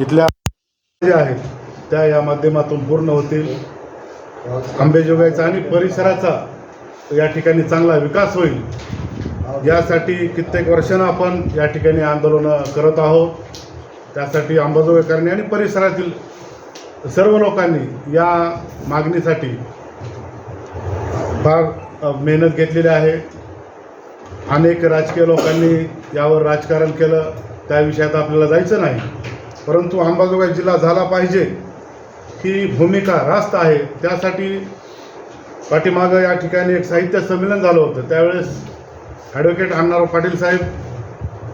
इथल्या ज्या आहेत त्या या माध्यमातून पूर्ण होतील. आंबेजोगाईचा आणि परिसराचा या ठिकाणी चांगला विकास होईल. यासाठी कित्येक वर्षानं आपण या ठिकाणी आंदोलनं करत आहोत. त्यासाठी अंबाजोगाईकरांनी आणि परिसरातील सर्व लोकांनी या मागणीसाठी फार मेहनत घेतलेली आहे. अनेक राजकीय लोकांनी यावर राजकारण केलं. त्या विषयात आपल्याला जायचं नाही. परंतु अंबाजोगाई जिल्हा झाला पाहिजे ही भूमिका रास्त आहे. त्यासाठी पाठीमागं या ठिकाणी एक साहित्य संमेलन झालं होतं. त्यावेळेस ॲडव्होकेट अण्णाराव पाटील साहेब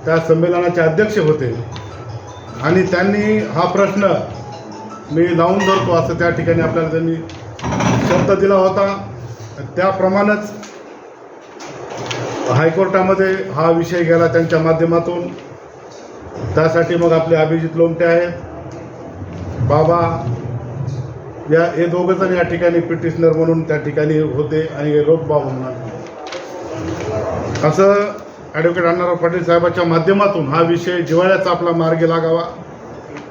त्या संमेलनाचे अध्यक्ष होते. आणि त्यांनी हा प्रश्न मी लावून धरतो असं त्या ठिकाणी आपल्याला त्यांनी शब्द दिला होता. त्याप्रमाणेच हायकोर्टामध्ये हा विषय गेला त्यांच्या माध्यमातून. त्यासाठी मग आपले अभिजित लोमटे आहेत बाबा या हे दोघं जण या ठिकाणी पिटिशनर म्हणून त्या ठिकाणी होते आणि हे म्हणून असं ॲडव्होकेट अण्णाराव पाटील साहेबाच्या माध्यमातून हा विषय जिव्हाळ्याचा आपला मार्गी लागावा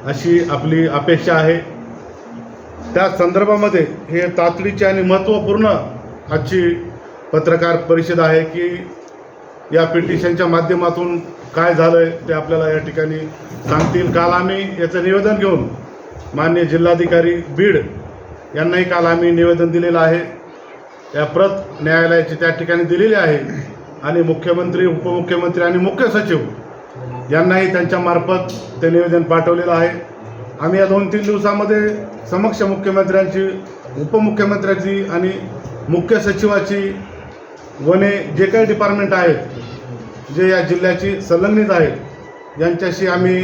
अशी आपली अपेक्षा आहे. त्या संदर्भामध्ये हे तातडीची आणि महत्त्वपूर्ण आजची पत्रकार परिषद आहे की या पिटिशनच्या माध्यमातून काय झालं आहे ते आपल्याला या ठिकाणी सांगतील. काल आम्ही याचं निवेदन घेऊन मान्य जिल्हाधिकारी बीड यांनाही काल आम्ही निवेदन दिलेलं आहे. या प्रत न्यायालयाची त्या ठिकाणी दिलेली आहे. आणि मुख्यमंत्री उपमुख्यमंत्री आणि मुख्य सचिव यांनाही त्यांच्यामार्फत ते निवेदन पाठवलेलं आहे. आम्ही या दोन तीन दिवसामध्ये समक्ष मुख्यमंत्र्यांची उपमुख्यमंत्र्यांची आणि मुख्य सचिवाची वने जे काही डिपार्टमेंट आहेत जे या जिल्ह्याची संलग्नित आहेत यांच्याशी आम्ही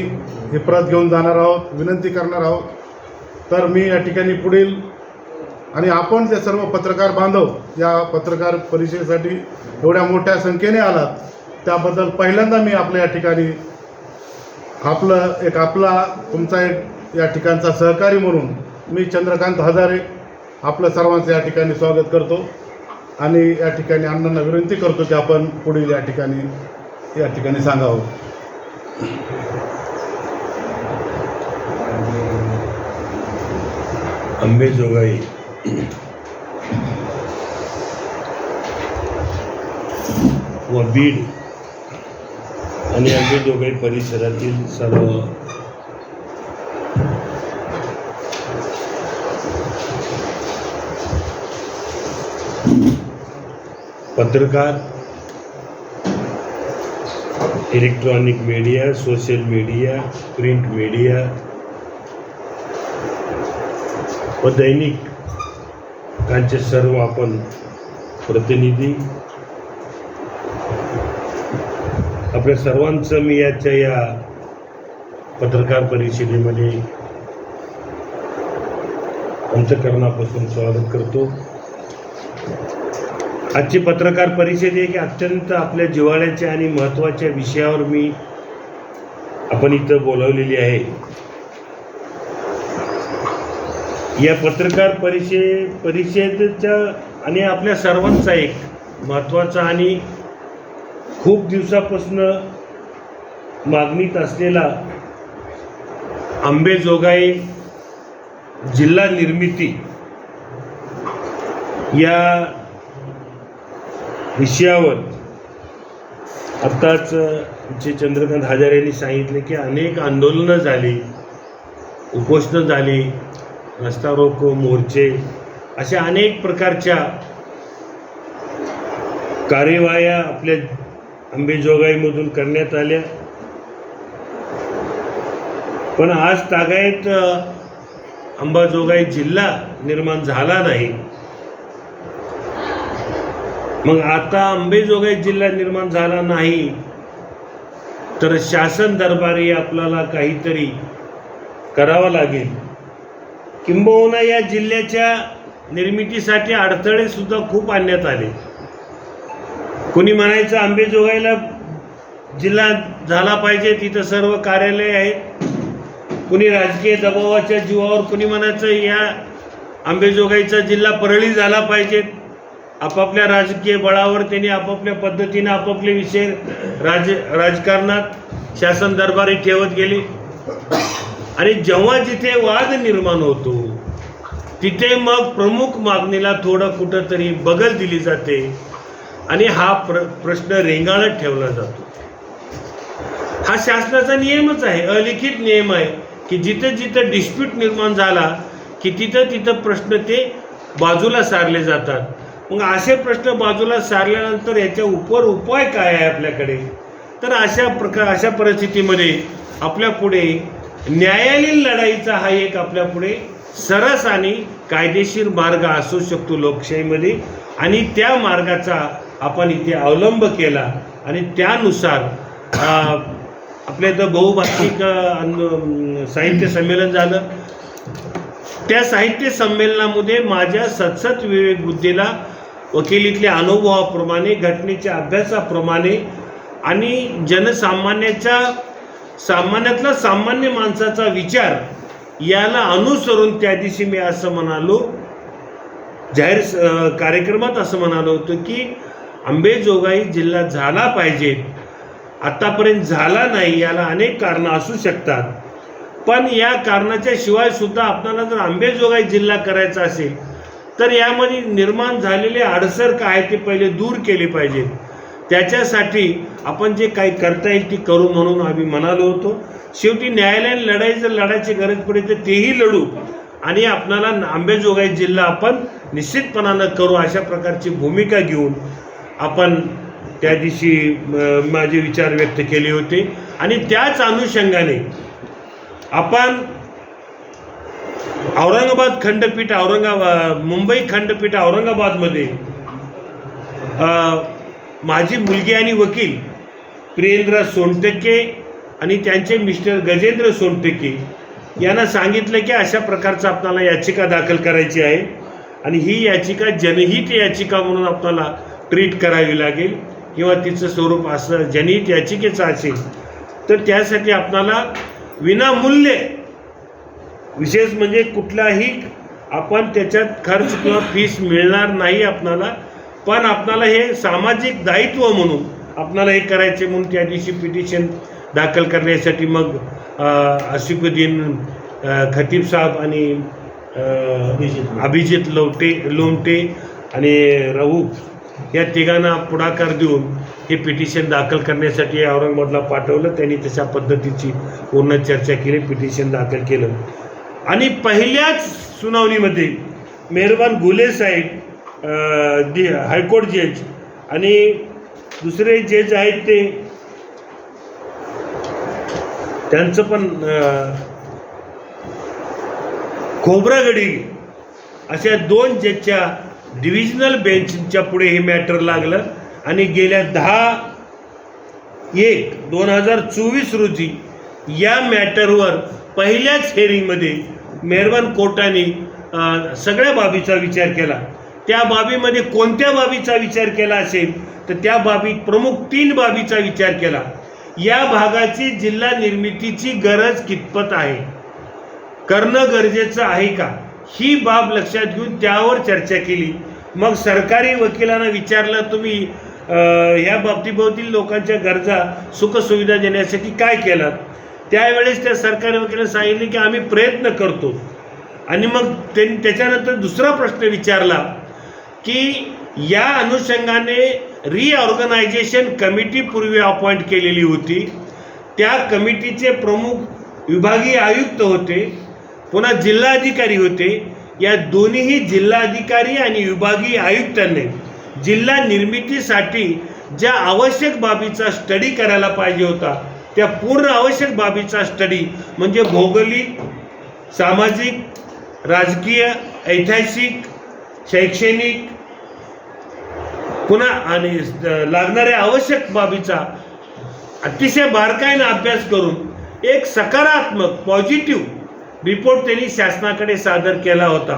ही प्रत घेऊन जाणार आहोत विनंती करणार आहोत. तर मी या ठिकाणी पुढील आणि आपण जे सर्व पत्रकार बांधव या पत्रकार परिषदेसाठी एवढ्या मोठ्या संख्येने आलात त्याबद्दल पहिल्यांदा मी आपल्या या ठिकाणी आपलं एक आपला तुमचा एक या ठिकाणचा सहकारी म्हणून मी चंद्रकांत हजारे आपलं सर्वांचं या ठिकाणी स्वागत करतो. आणि या ठिकाणी अण्णांना विनंती करतो की आपण पुढील या ठिकाणी या ठिकाणी सांगावं. अंबेजोगाई व बीड आणि अंबेजोगाई परिसरातील सर्व पत्रकार electronic media social media print media व दैनिकांचे सर्व आपण प्रतिनिधी. आपल्या सर्वांचं मी याच्या या पत्रकार परिषदेमध्ये अंतकरणापासून स्वागत करतो. आजची पत्रकार परिषद एक अत्यंत आपल्या जिव्हाळ्याच्या आणि महत्त्वाच्या विषयावर मी आपण इथं बोलावलेली आहे. या पत्रकार परिषद परिषदेच्या आणि आपल्या सर्वांचा एक महत्त्वाचा आणि खूप दिवसापासून मागणीत असलेला आंबेजोगाई जिल्हा निर्मिती या विषयावर. आत्ताच जे चंद्रकांत हजारे यांनी सांगितले की अनेक आंदोलनं झाली उपोषणं झाली रस्ता रोको मोर्चे अशा अनेक प्रकारच्या कार्यवाह्या आपल्या अंबेजोगाईमधून करण्यात आल्या. पण आज तागायत अंबाजोगाई जिल्हा निर्माण झाला नाही. मग आता अंबेजोगाई जिल्हा निर्माण झाला नाही तर शासन दरबारी आपल्याला काहीतरी करावं लागेल. किंबहुना या जिल्ह्याच्या निर्मितीसाठी अडथळे सुद्धा खूप आणण्यात आले. कोणी म्हणायचं आंबेजोगाईला जिल्हा झाला पाहिजे तिथं सर्व कार्यालय आहेत. कुणी राजकीय दबावाच्या जीवावर कुणी म्हणायचं या आंबेजोगाईचा जिल्हा परळी झाला पाहिजे. आपापल्या राजकीय बळावर त्यांनी आपापल्या पद्धतीने आपापले विषय राज राजकारणात शासन दरबारी ठेवत गेली. आणि जेव्हा जिथे वाद निर्माण होतो तिथे मग प्रमुख मागणीला थोडं कुठंतरी बगल दिली जाते आणि हा प्र प्रश्न रेंगाळत ठेवला जातो. हा शासनाचा नियमच आहे अलिखित नियम आहे की जिथं जिथं डिस्प्यूट निर्माण झाला की तिथं तिथं प्रश्न ते बाजूला सारले जातात. मग असे प्रश्न बाजूला सारल्यानंतर याच्या उपर उपाय काय आहे आपल्याकडे? तर अशा प्रकार अशा परिस्थितीमध्ये आपल्या पुढे न्यायालयीन लढाईचा हा एक आपल्या पुढे सरस आणि कायदेशीर मार्ग असू शकतो लोकशाहीमध्ये. आणि त्या मार्गाचा आपण इथे अवलंब केला. आणि त्यानुसार आपल्या इथं बहुभाषिक साहित्य संमेलन झालं. त्या साहित्य संमेलनामध्ये माझ्या सतसत विवेक बुद्धीला वकिलीतल्या अनुभवाप्रमाणे घटनेच्या अभ्यासाप्रमाणे आणि जनसामान्याच्या सामान्यातला सामान्य माणसाचा विचार याला अनुसरून त्या दिवशी मी असं म्हणालो जाहीर कार्यक्रमात असं म्हणालो होतो की आंबेजोगाई जिल्हा झाला पाहिजे. आत्तापर्यंत झाला नाही याला अनेक कारणं असू शकतात. पण या कारणाच्या शिवाय सुद्धा आपल्याला जर आंबेजोगाई जिल्हा करायचा असेल तर यामध्ये निर्माण झालेले अडसर काय ते पहिले दूर केले पाहिजेत त्याच्यासाठी आपण जे काही करता येईल ती करू म्हणून आम्ही म्हणालो होतो. शेवटी न्यायालयीन लढाई जर लढायची गरज पडेल तर तेही लढू. आणि आपणाला आंबेजोगाई जिल्हा आपण निश्चितपणानं करू अशा प्रकारची भूमिका घेऊन आपण त्या दिवशी माझे विचार व्यक्त केले होते. आणि त्याच अनुषंगाने आपण औरंगाबाद खंडपीठ औरंगाबाद मुंबई खंडपीठ औरंगाबादमध्ये माझी मुलगी आणि वकील प्रियेंद्र सोनटक्के आणि त्यांचे मिस्टर गजेंद्र सोनटक्के यांना सांगितलं की अशा प्रकारचं आपल्याला याचिका दाखल करायची आहे आणि ही याचिका जनहित याचिका म्हणून आपल्याला ट्रीट करावी लागेल किंवा तिचं स्वरूप असं जनहित याचिकेचं असेल तर त्यासाठी आपल्याला विनामूल्य विशेष म्हणजे कुठलाही आपण त्याच्यात खर्च किंवा फीस मिळणार नाही आपणाला पण आपणाला हे सामाजिक दायित्व म्हणून आपणाला हे करायचे म्हणून त्या दिवशी पिटिशन दाखल करण्यासाठी मग आसिफुद्दीन खतीब साहेब आणि अभिजित लवटे लोमटे आणि रऊफ या तिघांना पुढाकार देऊन हे पिटिशन दाखल करण्यासाठी औरंगाबादला पाठवलं. त्यांनी तशा पद्धतीची पूर्ण चर्चा केली पिटिशन दाखल केलं. आणि पहिल्याच सुनावणीमध्ये मेहरबान गुले साहेब दि हायकोर्ट जज आणि दुसरे जज आहेत ते त्यांचं पण खोबरागडी अशा दोन जजच्या डिव्हिजनल बेंचच्या पुढे हे मॅटर लागलं आणि गेल्या दहा एक दोन हजार चोवीस रोजी या मॅटरवर पहिल्याच हेअरिंगमध्ये मेहरबान कोर्टाने सगळ्या बाबीचा विचार केला. त्या बाबीमध्ये कोणत्या बाबीचा विचार केला असेल तर त्या बाबी प्रमुख तीन बाबीचा विचार केला. या भागाची जिल्हा निर्मितीची गरज कितपत आहे? करणं गरजेचं आहे का? ही बाब लक्षात घेऊन त्यावर चर्चा केली. मग सरकारी वकिलांना विचारलं तुम्ही ह्या बाबतीभोवतील लोकांच्या गरजा सुखसुविधा देण्यासाठी काय केलं? त्यावेळेस त्या सरकारी वकिलांनी सांगितले की आम्ही प्रयत्न करतो. आणि मग त्यांनी त्याच्यानंतर दुसरा प्रश्न विचारला की या अनुषंगाने रिऑर्गनायझेशन कमिटी पूर्वी अपॉइंट केलेली होती. त्या कमिटीचे प्रमुख विभागीय आयुक्त होते पुन्हा जिल्हाधिकारी होते. या दोन्हीही जिल्हाधिकारी आणि विभागीय आयुक्तांनी जिल्हा निर्मितीसाठी ज्या आवश्यक बाबीचा स्टडी करायला पाहिजे होता त्या पूर्ण आवश्यक बाबीचा स्टडी म्हणजे भौगोलिक सामाजिक राजकीय ऐतिहासिक शैक्षणिक पुन्हा आणि लागणाऱ्या आवश्यक बाबीचा अतिशय बारकाईनं अभ्यास करून एक सकारात्मक पॉझिटिव्ह रिपोर्ट त्यांनी शासनाकडे सादर केला होता.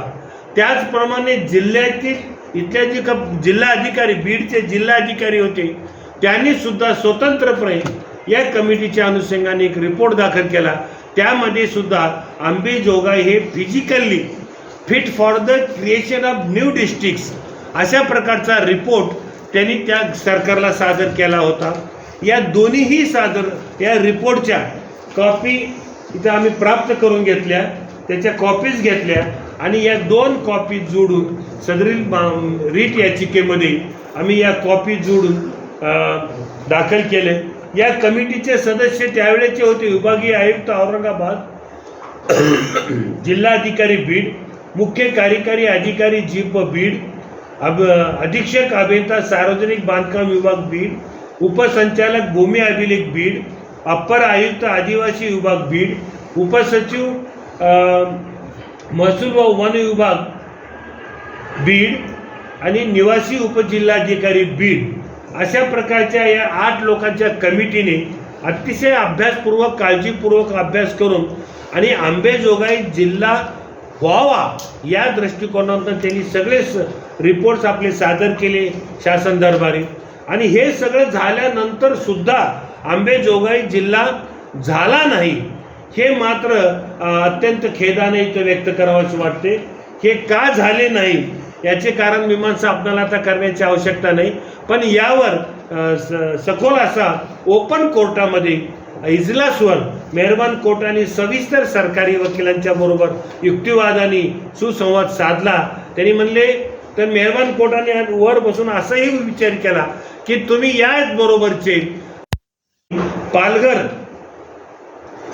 त्याचप्रमाणे जिल्ह्यातील इथल्या जे का जिल्हा अधिकारी बीडचे जिल्हा अधिकारी होते त्यांनी सुद्धा स्वतंत्रपणे या कमिटीच्या अनुषंगाने एक रिपोर्ट दाखल केला. त्यामध्ये सुद्धा आंबेजोगाई हे physically fit for the creation of new districts अशा प्रकारचा रिपोर्ट त्यांनी त्या सरकारला सादर केला होता. या दोन्हीही सादर या रिपोर्टच्या कॉपी इथं आम्ही प्राप्त करून घेतल्या त्याच्या कॉपीज घेतल्या आणि या दोन कॉपी जोडून सदरील रीट याचिकेमध्ये आम्ही या कॉपी जोडून दाखल केले. या कमिटीचे सदस्य त्यावेळेचे होते विभागीय आयुक्त औरंगाबाद. जिल्हाधिकारी बीड मुख्य कार्यकारी अधिकारी जीप बीड अब अधीक्षक अभियंता सार्वजनिक बांधकाम विभाग बीड उपसंचालक भूमी अभिलेख बीड अप्पर आयुक्त आदिवासी विभाग बीड उपसचिव महसूल व वन विभाग बीड आणि निवासी उपजिल्हाधिकारी बीड. अशा प्रकारच्या या आठ लोकांच्या कमिटीने अतिशय अभ्यासपूर्वक काळजीपूर्वक अभ्यास करून आणि आंबेजोगाई जिल्हा व्हावा या दृष्टिकोनातून त्यांनी सगळे रिपोर्ट्स आपले सादर केले शासन दरबारी. आणि हे सगळं झाल्यानंतर सुद्धा आंबेजोगाई जिल्हा झाला नाही हे मात्र अत्यंत खेदाने इथं व्यक्त करावंसे वाटते हे का झाले नाही याचे कारण मीमांसा आपल्याला आता करण्याची आवश्यकता नाही. पण यावर स- सखोल असा ओपन कोर्टामध्ये इजलासवर मेहरबान कोर्टाने सविस्तर सरकारी वकिलांच्या बरोबर युक्तिवादाने सुसंवाद साधला. त्यांनी म्हणले तर मेहरबान कोर्टाने वर बसून असाही विचार केला की तुम्ही याच बरोबरचे पालघर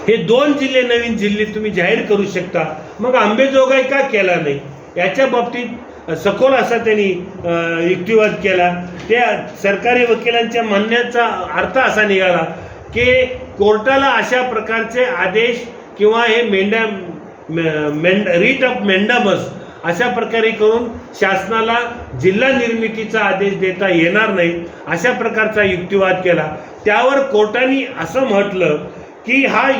हे दोन जिल्हे नवीन जिल्हे तुम्ही जाहीर करू शकता. मग आंबेजोगाई का केला नाही? याच्या बाबतीत सखोल असा त्यांनी युक्तिवाद केला. त्या सरकारी वकिलांच्या म्हणण्याचा अर्थ असा निघाला की कोर्टाला अशा प्रकारचे आदेश किंवा हे मेंढ्या मेंड रीट ऑफ मेंडामस अशा प्रकारे करून शासनाला जिल्हा निर्मितीचा आदेश देता येणार नाही अशा प्रकारचा युक्तिवाद केला. त्यावर कोर्टाने असं म्हटलं की हा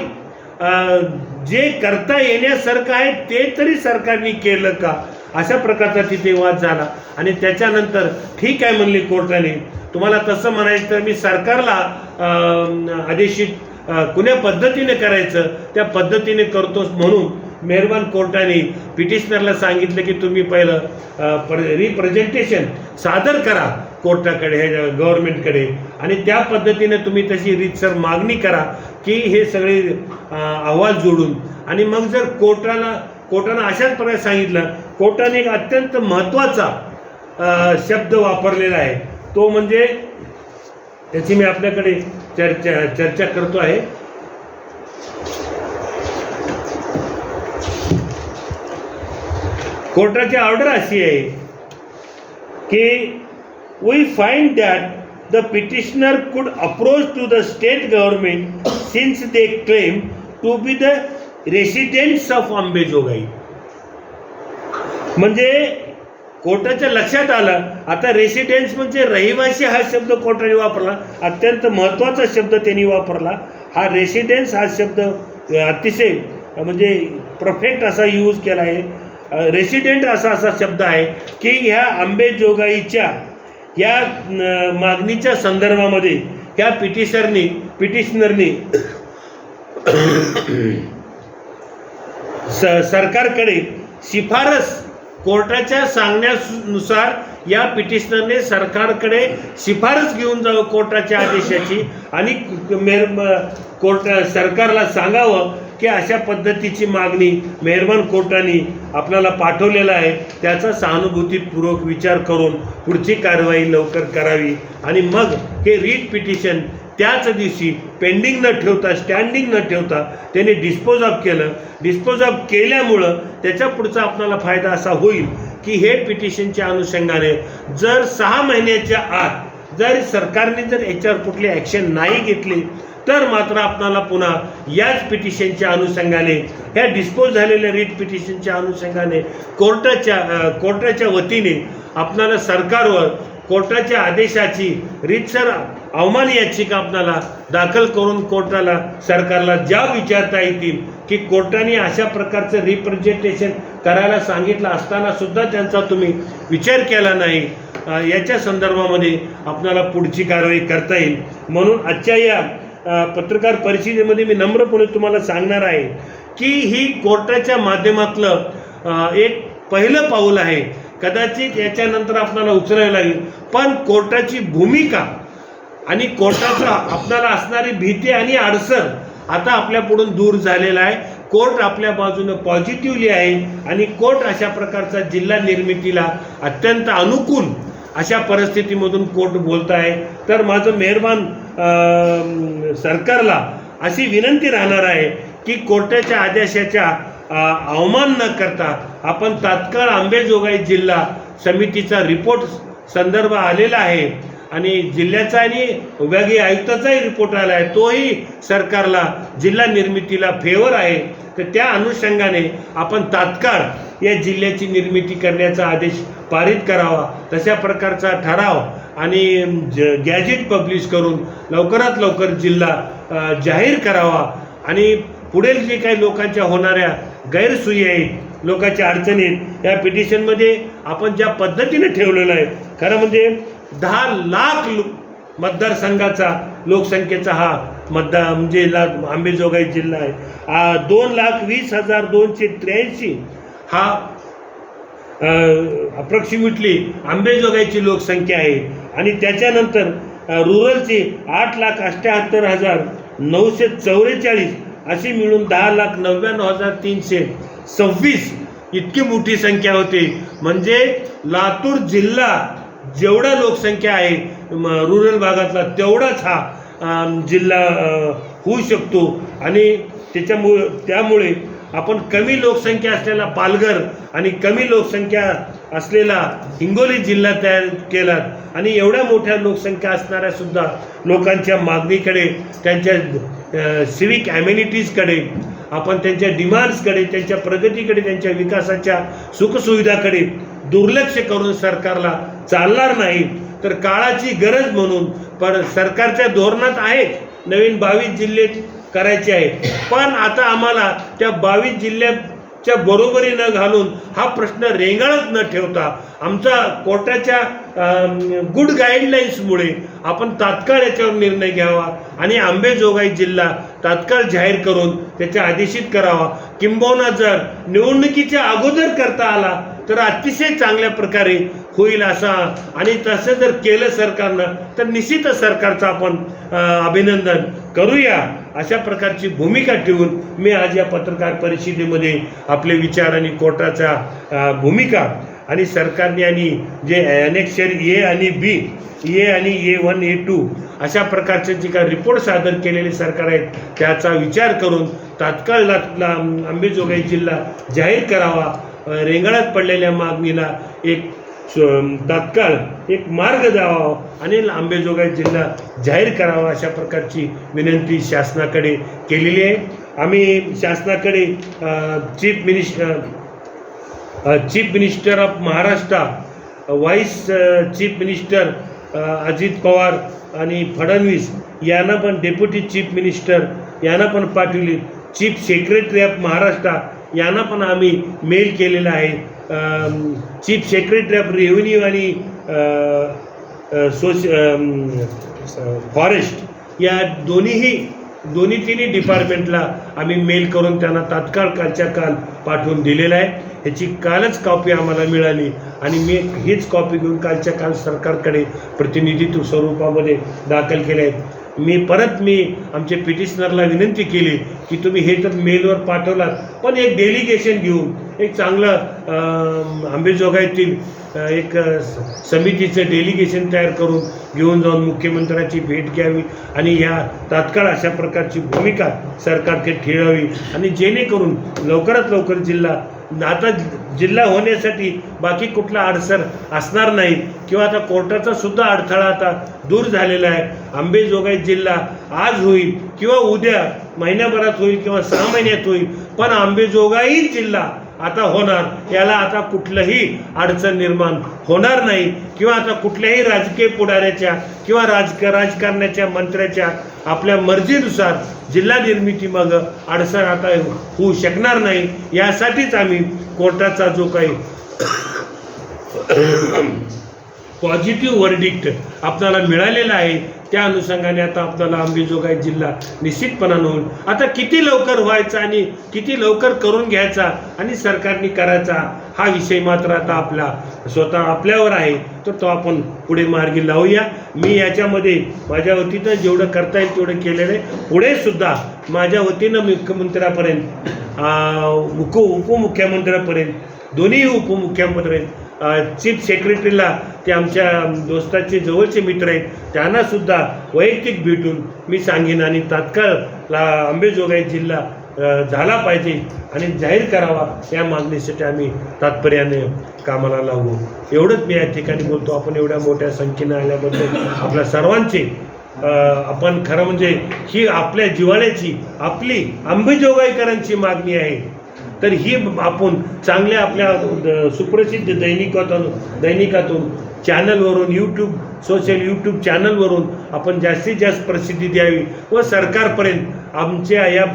जे करता येण्यासारखं आहे ते तरी सरकारने केलं का? अशा प्रकारचा तिथे वाद झाला. आणि त्याच्यानंतर ठीक आहे म्हणली कोर्टाने. तुम्हाला तसं म्हणायचं तर मी सरकारला आदेशित कुण्या पद्धतीने करायचं त्या पद्धतीने करतोस म्हणून मेहरबान कोर्टाने पिटिशनरला सांगितलं की तुम्ही पहिलं रिप्रेझेंटेशन सादर करा कोर्टाकडे हे गव्हर्नमेंटकडे आणि त्या पद्धतीने तुम्ही तशी रीतसर मागणी करा की हे सगळे अहवाल जोडून. आणि मग जर कोर्टाला कोर्टानं अशाच प्रकारे सांगितलं. कोर्टाने एक अत्यंत महत्त्वाचा शब्द वापरलेला आहे. तो म्हणजे त्याची मी आपल्याकडे चर्चा चर्चा करतो आहे. कोर्टाची ऑर्डर अशी आहे की we find that the petitioner could approach to the state government since they claim to be the residents of Ambejogai म्हणजे कोर्टाच्या लक्षात आलं आता रेसिडेन्स म्हणजे रहिवासी हा शब्द कोर्टाने वापरला अत्यंत महत्त्वाचा शब्द त्यांनी वापरला. हा रेसिडेन्स हा शब्द अतिशय म्हणजे परफेक्ट असा यूज केला आहे. रेसिडेंट असा असा शब्द आहे की ह्या आंबेजोगाईच्या या मागणीच्या संदर्भामध्ये ह्या पिटिशरनी पिटिशनरनी स सरकारकडे शिफारस कोर्टाच्या सांगण्यानुसार या पिटिशनरने सरकारकडे शिफारस घेऊन जावं कोर्टाच्या आदेशाची आणि मेर कोर्ट सरकारला सांगावं की अशा पद्धतीची मागणी मेहरबान कोर्टाने आपल्याला पाठवलेलं आहे. त्याचा सहानुभूतीपूर्वक विचार करून पुढची कारवाई लवकर करावी आणि मग हे रीट पिटिशन त्याच दिवशी पेंडिंग न ठेवता स्टँडिंग न ठेवता त्याने डिस्पोज ऑफ केलं. डिस्पोज ऑफ केल्यामुळं त्याच्या पुढचा आपल्याला फायदा असा होईल की हे पिटिशनच्या अनुषंगाने जर सहा महिन्याच्या आत जर सरकारने जर याच्यावर कुठली ॲक्शन नाही घेतली तर मात्र आपणाला पुन्हा याच पिटिशनच्या अनुषंगाने ह्या डिस्पोज झालेल्या रीट पिटिशनच्या अनुषंगाने कोर्टाच्या कोर्टाच्या वतीने आपणाला सरकारवर कोर्टाच्या आदेशाची रीतसर अवमान याचिका आपणाला दाखल करून कोर्टाला सरकारला ज्या विचारता येतील की कोर्टाने अशा प्रकारचं रिप्रेझेंटेशन करायला सांगितलं असताना सुद्धा त्यांचा तुम्ही विचार केला नाही याच्या संदर्भामध्ये आपणाला पुढची कारवाई करता येईल. म्हणून आजच्या या पत्रकार परिषदेमध्ये मी नम्रपणे तुम्हाला सांगणार आहे की ही कोर्टाच्या माध्यमातलं एक पहिलं पाऊल आहे कदाचित याच्यानंतर आपल्याला उचलावे लागेल. पण कोर्टाची भूमिका आणि कोर्टाचा आपल्याला असणारी भीती आणि अडसर आता आपल्यापुढून दूर झालेला आहे. कोर्ट आपल्या बाजूनं पॉझिटिव्हली आहे आणि कोर्ट अशा प्रकारचा जिल्हा निर्मितीला अत्यंत अनुकूल अशा परिस्थितीमधून कोर्ट बोलत आहे तर माझं मेहरबान सरकारला अशी विनंती राहणार आहे की कोर्टाच्या आदेशाच्या अवमान न करता आपण तात्काळ आंबेजोगाई जिल्हा समितीचा रिपोर्ट संदर्भ आलेला आहे. आणि जिल्ह्याचा आणि विभागीय आयुक्ताचाही रिपोर्ट आला आहे. तोही सरकारला जिल्हा निर्मितीला फेवर आहे. तर त्या अनुषंगाने आपण तात्काळ या जिल्ह्याची निर्मिती करण्याचा आदेश पारित करावा. तशा प्रकारचा ठराव आणि ज- गॅजेट पब्लिश करून लवकरात लवकर जिल्हा जाहीर करावा. आणि पुढील जे काही लोकांच्या होणाऱ्या गैरसोयी आहेत लोकांच्या अडचणी आहेत या पिटिशनमध्ये आपण ज्या पद्धतीने ठेवलेलं आहे खरं म्हणजे दहा लाख लो- मतदारसंघाचा लोकसंख्येचा हा मतदार म्हणजे ला आंबेजोगाई जिल्हा आहे. दोन लाख वीस हजार दोनशे त्र्याऐंशी हा अप्रॉक्सिमेटली आंबेजोगाईची लोकसंख्या आहे. आणि त्याच्यानंतर रुरलची आठ लाख अठ्ठ्याहत्तर हजार नऊशे चौवेचाळीस अशी मिळून दहा लाख नव्याण्णव हजार तीनशे सव्वीस इतकी मोठी संख्या होती. म्हणजे लातूर जिल्हा जेवढा लोकसंख्या आहे रुरल भागातला तेवढाच हा जिल्हा होऊ शकतो. आणि त्याच्यामुळे त्यामुळे आपण कमी लोकसंख्या असलेला पालघर आणि कमी लोकसंख्या असलेला हिंगोली जिल्हा तयार केला आणि एवढ्या मोठ्या लोकसंख्या असणाऱ्या सुद्धा लोकांच्या मागणीकडे त्यांच्या सिविक ॲम्युनिटीजकडे आपण त्यांच्या डिमांड्सकडे त्यांच्या प्रगतीकडे त्यांच्या विकासाच्या सुखसुविधाकडे दुर्लक्ष करून सरकारला चालणार नाही तर काळाची गरज म्हणून पण सरकारच्या धोरणात आहेत. नवीन बावीस जिल्हे करायचे आहे पण आता आम्हाला त्या बावीस जिल्ह्यात च्या बरोबरी न घालून हा प्रश्न रेंगाळत न ठेवता आमचा कोर्टाच्या गुड गाईडलाईन्समुळे आपण तात्काळ याच्यावर निर्णय घ्यावा आणि आंबेजोगाई जिल्हा तात्काळ जाहीर करून त्याच्या आदेशित करावा. किंबहुना जर निवडणुकीच्या अगोदर करता आला तर अतिशय चांगल्या प्रकारे होईल असा आणि तसं जर केलं सरकारनं तर निश्चितच सरकारचं आपण अभिनंदन करूया. अशा प्रकारची भूमिका ठेवून मी आज या पत्रकार परिषदेमध्ये आपले विचार आणि कोर्टाचा भूमिका आणि सरकारने आणि जे अनेक्षर ए आणि बी ए आणि ए वन ए टू अशा प्रकारचे जे काही रिपोर्ट सादर केलेले सरकार आहेत त्याचा विचार करून तात्काळ ला- अंबेजोगाई जिल्हा जाहीर करावा रेंगाळ्यात पडलेल्या मागणीला एक स- तात्काळ एक मार्ग द्यावा आणि आंबेजोगाई जिल्हा जाहीर करावा अशा प्रकारची विनंती शासनाकडे केलेली आहे. आम्ही शासनाकडे chief minister chief minister of Maharashtra vice chief minister Ajit Pawar आणि फडणवीस यांना पण डेप्युटी चीफ मिनिस्टर यांना पण पाठवली. चीफ सेक्रेटरी ऑफ महाराष्ट्र यांना पण आम्ही मेल केलेला आहे. चीफ सेक्रेटरी ऑफ रेव्हेन्यू आणि सोश फॉरेस्ट या दोन्हीही दोन्ही तिन्ही डिपार्टमेंटला आम्ही मेल करून त्यांना तात्काळ कालच्या काल पाठवून दिलेला आहे. ह्याची कालच कॉपी आम्हाला मिळाली आणि मी हीच कॉपी घेऊन कालच्या काल सरकारकडे प्रतिनिधित्व स्वरूपामध्ये दाखल केले आहेत. मी परत मी आमच्या पिटिशनरला विनंती केली की तुम्ही हे तर मेलवर पाठवलात पण एक डेलिगेशन घेऊन एक चांगलं आंबेजोगाईतील एक समितीचं डेलिगेशन तयार करून घेऊन जाऊन मुख्यमंत्र्याची भेट घ्यावी आणि या तात्काळ अशा प्रकारची भूमिका सरकारकडे ठेवावी आणि जेणेकरून लवकरात लवकर जिल्हा आता जिल्हा होण्यासाठी बाकी कुठला अडसर असणार नाही. किंवा आता कोर्टाचा सुद्धा अडथळा आता दूर झालेला आहे. आंबेजोगाई जिल्हा आज होईल किंवा उद्या महिन्याभरात होईल किंवा सहा महिन्यात होईल. पण आंबेजोगाई जिल्हा आता होणार याला आता कुठलंही अडचण निर्माण होणार नाही. किंवा आता कुठल्याही राजकीय पुढाऱ्याच्या किंवा राजक राजकारणाच्या मंत्र्याच्या आपल्या मर्जीनुसार जिल्हा निर्मितीमागं अडचण आता होऊ शकणार नाही. यासाठीच आम्ही कोर्टाचा जो काही पॉझिटिव्ह वर्डिक्ट आपल्याला मिळालेलं आहे त्या अनुषंगाने आता आपल्याला अंबेजोगाई जिल्हा निश्चितपणानं होईल आता किती लवकर व्हायचा आणि किती लवकर करून घ्यायचा आणि सरकारने करायचा हा विषय मात्र आता आपला स्वतः आपल्यावर आहे तर तो आपण पुढे मार्गी लावूया. मी याच्यामध्ये माझ्या वतीनं जेवढं करता येईल तेवढं केलेलं आहे. पुढे सुद्धा माझ्या वतीनं मुख्यमंत्र्यापर्यंत उप उपमुख्यमंत्र्यापर्यंत दोन्ही उपमुख्यमंत्र्यापर्यंत चीफ सेक्रेटरीला ते आमच्या दोस्ताचे जवळचे मित्र आहेत त्यांनासुद्धा वैयक्तिक भेटून मी सांगेन आणि तात्काळ ला- अंबेजोगाई जिल्हा झाला पाहिजे आणि जाहीर करावा या मागणीसाठी आम्ही तात्पर्याने कामाला लागू एवढंच मी या ठिकाणी बोलतो. आपण एवढ्या मोठ्या संख्येनं आल्याबद्दल आपल्या सर्वांचे आपण खरं म्हणजे ही आपल्या जिवाळ्याची आपली अंबेजोगाईकरांची मागणी आहे. तर ही आपण चांगल्या आपल्या द- सुप्रसिद्ध दैनिकातून दैनिकातून चॅनलवरून यूट्यूब सोशल यूट्यूब चॅनलवरून आपण जास्तीत जास्त प्रसिद्धी द्यावी व सरकारपर्यंत आमच्या या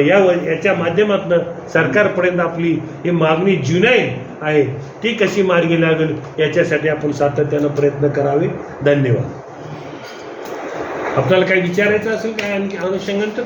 या व- याच्या माध्यमातून सरकारपर्यंत आपली ही मागणी जुनाई आहे ती कशी मार्गी लागेल याच्यासाठी आपण सातत्यानं प्रयत्न करावे. धन्यवाद. आपल्याला काही विचारायचं असेल काय? आणखी अनुषंगानं